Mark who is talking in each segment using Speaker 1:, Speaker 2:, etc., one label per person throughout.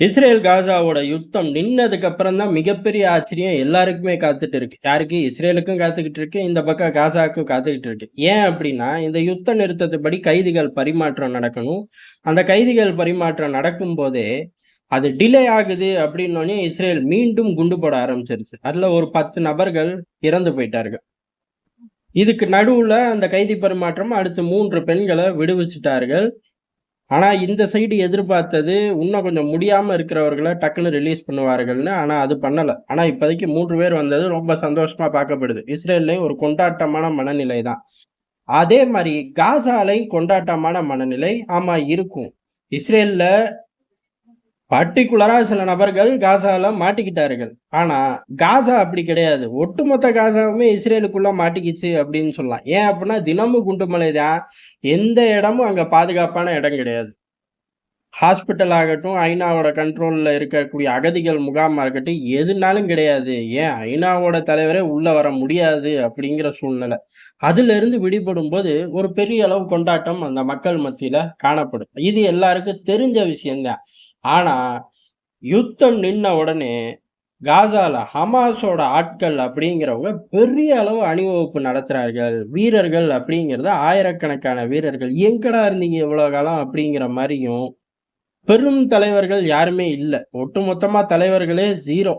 Speaker 1: Israel காசாவோட யுத்தம் நின்னதுக்கு அப்புறம் தான் மிகப்பெரிய ஆச்சரியம் எல்லாருக்குமே காத்துட்டு இருக்கு. யாருக்கு? இஸ்ரேலுக்கும் காத்துக்கிட்டு இருக்கு. இந்த பக்கம் காசாவுக்கும் காத்துக்கிட்டு இருக்கு. ஏன் அப்படின்னா இந்த யுத்த நிறுத்தத்துப்படி கைதிகள் பரிமாற்றம் நடக்கணும். அந்த கைதிகள் பரிமாற்றம் நடக்கும் போதே அது டிலே ஆகுது அப்படின்னோடனே இஸ்ரேல் மீண்டும் குண்டு போட ஆரம்பிச்சிருச்சு. அதுல ஒரு பத்து நபர்கள் இறந்து போயிட்டார்கள். இதுக்கு நடுவுல அந்த கைதி பரிமாற்றம் அடுத்து மூன்று பெண்களை விடுவிச்சிட்டார்கள். ஆனால் இந்த சைடு எதிர்பார்த்தது இன்னும் கொஞ்சம் முடியாமல் இருக்கிறவர்களை டக்குன்னு ரிலீஸ் பண்ணுவார்கள்னு ஆனால் அது பண்ணலை. ஆனால் இப்போதைக்கு மூன்று பேர் வந்தது ரொம்ப சந்தோஷமாக பார்க்கப்படுது. இஸ்ரேல்லையும் ஒரு கொண்டாட்டமான மனநிலை தான். அதே மாதிரி காசாலையும் கொண்டாட்டமான மனநிலை ஆமாம் இருக்கும். இஸ்ரேலில் பர்டிகுலரா சில நபர்கள் காசாவில் மாட்டிக்கிட்டார்கள். ஆனா காசா அப்படி கிடையாது. ஒட்டுமொத்த காசாவுமே இஸ்ரேலுக்குள்ள மாட்டிக்கிச்சு அப்படின்னு சொல்லலாம். ஏன் அப்படின்னா தினமும் குண்டுமலை தான். எந்த இடமும் அங்க பாதுகாப்பான இடம் கிடையாது. ஹாஸ்பிட்டல் ஆகட்டும் ஐநாவோட கண்ட்ரோலில் இருக்கக்கூடிய அகதிகள் முகாமாக இருக்கட்டும் எதுனாலும் கிடையாது. ஏன்? ஐநாவோட தலைவரே உள்ளே வர முடியாது அப்படிங்கிற சூழ்நிலை. அதிலிருந்து விடுபடும் போது ஒரு பெரிய அளவு கொண்டாட்டம் அந்த மக்கள் மத்தியில் காணப்படும். இது எல்லாருக்கும் தெரிஞ்ச விஷயம்தான். ஆனா யுத்தம் நின்ன உடனே காசால ஹமாஸோட ஆட்கள் அப்படிங்கிறவங்க பெரிய அளவு அணிவகுப்பு நடத்துறார்கள். வீரர்கள் அப்படிங்கிறது ஆயிரக்கணக்கான வீரர்கள் எங்கடா இருந்தீங்க இவ்வளவு காலம் அப்படிங்கிற மாதிரியும் பெரும் தலைவர்கள் யாருமே இல்லை. ஒட்டுமொத்தமா தலைவர்களே ஜீரோ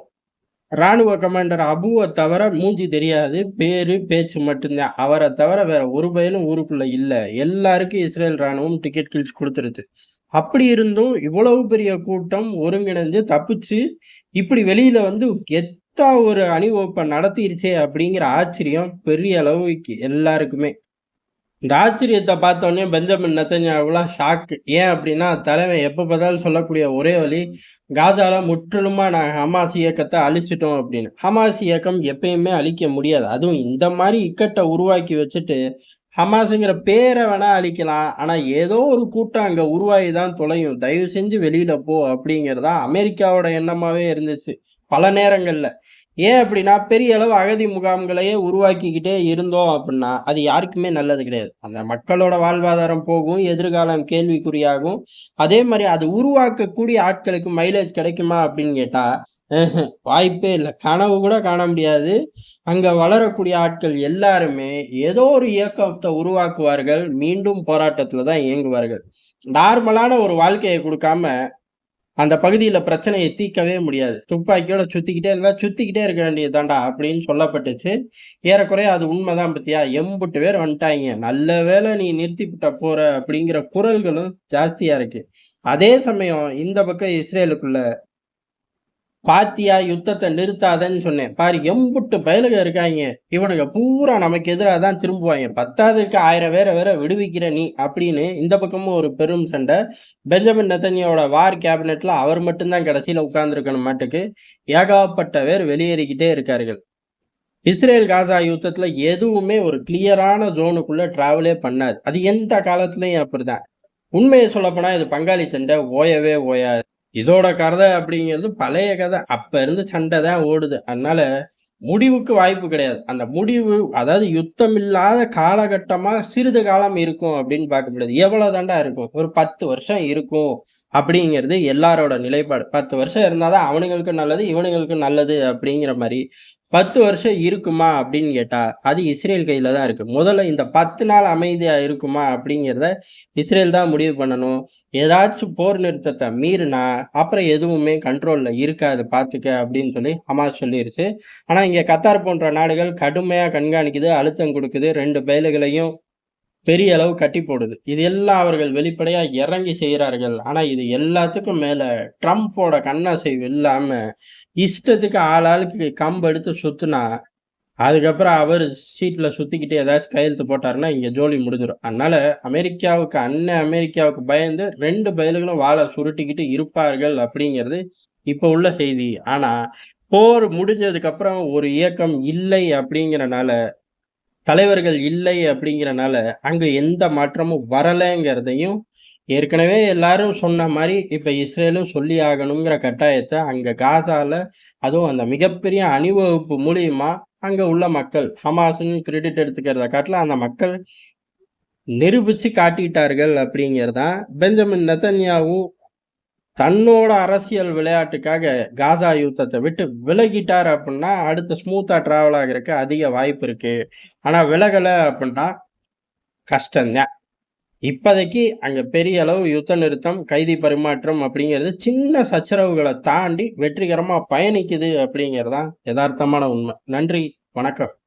Speaker 1: ராணுவ கமாண்டர் அபுவை தவிர மூஞ்சி தெரியாது பேரு பேச்சு மட்டும்தான். அவரை தவிர வேற ஒரு பயிலும் ஊருக்குள்ள இல்லை. எல்லாருக்கும் இஸ்ரேல் ராணுவம் டிக்கெட் கிழிச்சு கொடுத்துருது. அப்படி இருந்தும் இவ்வளவு பெரிய கூட்டம் ஒருங்கிணைஞ்சு தப்பிச்சு இப்படி வெளியில வந்து எத்தா ஒரு அணிவகுப்பை நடத்திருச்சே அப்படிங்கிற ஆச்சரியம் பெரிய அளவுக்கு எல்லாருக்குமே. இந்த ஆச்சரியத்தை பார்த்தோன்னே பெஞ்சமின் நெத்தன்யாவுலாம் ஷாக்கு ஏன் அப்படின்னா தலைவன் எப்போ பார்த்தாலும் சொல்லக்கூடிய ஒரே வழி காசால முற்றிலுமா நான் ஹமாஸ் இயக்கத்தை அழிச்சிட்டோம் அப்படின்னு. ஹமாஸ் இயக்கம் எப்பயுமே அழிக்க முடியாது. அதுவும் இந்த மாதிரி இக்கட்டை உருவாக்கி வச்சுட்டு ஹமாஸுங்கிற பேரை வேணா அழிக்கலாம். ஆனா ஏதோ ஒரு கூட்டம் அங்க உருவாகி தான் தொலையும். தயவு செஞ்சு வெளியில போ அப்படிங்கிறதா அமெரிக்காவோட எண்ணமாவே இருந்துச்சு. பல நேரங்கள்ல. ஏன் அப்படின்னா பெரிய அளவு அகதி முகாம்களையே உருவாக்கிக்கிட்டே இருந்தோம் அப்படின்னா அது யாருக்குமே நல்லது கிடையாது. அந்த மக்களோட வாழ்வாதாரம் போகும் எதிர்காலம் கேள்விக்குறியாகும். அதே மாதிரி அது உருவாக்கக்கூடிய ஆட்களுக்கு மைலேஜ் கிடைக்குமா அப்படின்னு கேட்டால் வாய்ப்பே இல்லை. கனவு கூட காண முடியாது. அங்கே வளரக்கூடிய ஆட்கள் எல்லாருமே ஏதோ ஒரு இயக்கத்தை உருவாக்குவார்கள் மீண்டும் போராட்டத்தில் தான் இயங்குவார்கள். நார்மலான ஒரு வாழ்க்கையை கொடுக்காம அந்த பகுதியில் பிரச்சனையை தீர்க்கவே முடியாது. துப்பாக்கியோட சுத்திக்கிட்டே இருந்தால் சுத்திக்கிட்டே இருக்க வேண்டியதுதான்டா அப்படின்னு சொல்லப்பட்டுச்சு. ஏறக்குறைய அது உண்மைதான் பத்தியா? எம்புட்டு பேர் வந்துட்டாங்க நல்ல வேலை நீ நிறுத்திவிட்ட போற அப்படிங்கிற குரல்களும் ஜாஸ்தியா இருக்கு. அதே சமயம் இந்த பக்கம் இஸ்ரேலுக்குள்ள பாத்தியா யுத்தத்தை நிறுத்தாதன்னு சொன்னேன். பாரு எம்புட்டு பயலுக இருக்காங்க இவனுங்க பூரா நமக்கு எதிராக தான் திரும்புவாங்க பத்தாவதுக்கு ஆயிரம் பேரை வேற விடுவிக்கிற நீ அப்படின்னு இந்த பக்கமும் ஒரு பெரும் சண்டை. பெஞ்சமின் நெத்தனியோட வார் கேபினெட்ல அவர் மட்டும்தான் கடைசியில உட்கார்ந்துருக்கணும் மாட்டுக்கு. ஏகாப்பட்ட பேர் வெளியேறிக்கிட்டே இருக்கார்கள். இஸ்ரேல் காசா யுத்தத்துல எதுவுமே ஒரு கிளியரான ஜோனுக்குள்ள டிராவலே பண்ணாது. அது எந்த காலத்துலயும் அப்படிதான் உண்மையை சொல்லப்போனா இது பங்காளி சண்டை. ஓயவே ஓயாது. இதோட கதை அப்படிங்கிறது பழைய கதை. அப்ப இருந்து சண்டை தான் ஓடுது. அதனால முடிவுக்கு வாய்ப்பு கிடையாது. அந்த முடிவு அதாவது யுத்தம் இல்லாத காலகட்டமா சிறிது காலம் இருக்கும் அப்படின்னு பார்க்க முடியாது எவ்வளவு தாண்டா இருக்கும்? ஒரு பத்து வருஷம் இருக்கும் அப்படிங்கிறது எல்லாரோட நிலைப்பாடு. பத்து வருஷம் இருந்தாதான் அவனுங்களுக்கும் நல்லது இவனுங்களுக்கு நல்லது அப்படிங்கிற மாதிரி பத்து வருஷம் இருக்குமா அப்படின்னு கேட்டால் அது இஸ்ரேல் கையில் தான் இருக்குது முதல்ல இந்த பத்து நாள் அமைதியாக இருக்குமா அப்படிங்கிறத இஸ்ரேல் தான் முடிவு பண்ணணும். ஏதாச்சும் போர் நிறுத்தத்தை மீறினா அப்புறம் எதுவுமே கண்ட்ரோலில் இருக்காது பார்த்துக்க அப்படின்னு சொல்லி ஹமாஸ் சொல்லிருச்சு. ஆனால் இங்கே கத்தார் போன்ற நாடுகள் கடுமையாக கண்காணிக்குது அழுத்தம் கொடுக்குது. ரெண்டு பயலுகளையும் பெரிய அளவு கட்டி போடுது. இது எல்லாம் அவர்கள் வெளிப்படையா இறங்கி செய்கிறார்கள். ஆனால் இது எல்லாத்துக்கும் மேலே ட்ரம்ப்போட கண்ணாசைவு இல்லாமல் இஷ்டத்துக்கு ஆள் ஆளுக்கு கம்பு எடுத்து சுத்துனா அதுக்கப்புறம் அவர் சீட்டில் சுற்றிக்கிட்டு ஏதாச்சும் கையெழுத்து போட்டாருன்னா இங்கே ஜோலி முடிஞ்சிடும் அதனால அமெரிக்காவுக்கு அண்ணன் அமெரிக்காவுக்கு பயந்து ரெண்டு பயல்களும் வாழை சுருட்டிக்கிட்டு இருப்பார்கள் அப்படிங்கிறது இப்போ உள்ள செய்தி. ஆனால் போர் முடிஞ்சதுக்கப்புறம் ஒரு இயக்கம் இல்லை அப்படிங்கிறனால தலைவர்கள் இல்லை அப்படிங்கிறனால அங்கே எந்த மாற்றமும் வரலைங்கிறதையும் ஏற்கனவே எல்லாரும் சொன்ன மாதிரி இப்போ இஸ்ரேலும் சொல்லி ஆகணுங்கிற கட்டாயத்தை அங்கே காசால அதுவும் அந்த மிகப்பெரிய அணிவகுப்பு மூலியமா அங்கே உள்ள மக்கள் ஹமாஸ்னு கிரெடிட் எடுத்துக்கிறத காட்டில் அந்த மக்கள் நிரூபித்து காட்டிட்டார்கள் அப்படிங்கிறதான் பெஞ்சமின் நெத்தன்யாவும் தன்னோட அரசியல் விளையாட்டுக்காக காசா யுத்தத்தை விட்டு விலகிட்டார் அப்படின்னா அடுத்து ஸ்மூத்தாக ட்ராவல் ஆகிறதுக்கு அதிக வாய்ப்பு இருக்குது ஆனால் விலகலை அப்படின்னா கஷ்டம்தான். இப்போதைக்கு அங்கே பெரிய அளவு யுத்த நிறுத்தம் கைதி பரிமாற்றம் அப்படிங்கிறது சின்ன சச்சரவுகளை தாண்டி வெற்றிகரமாக பயணிக்குது அப்படிங்கிறதான் யதார்த்தமான உண்மை. நன்றி வணக்கம்.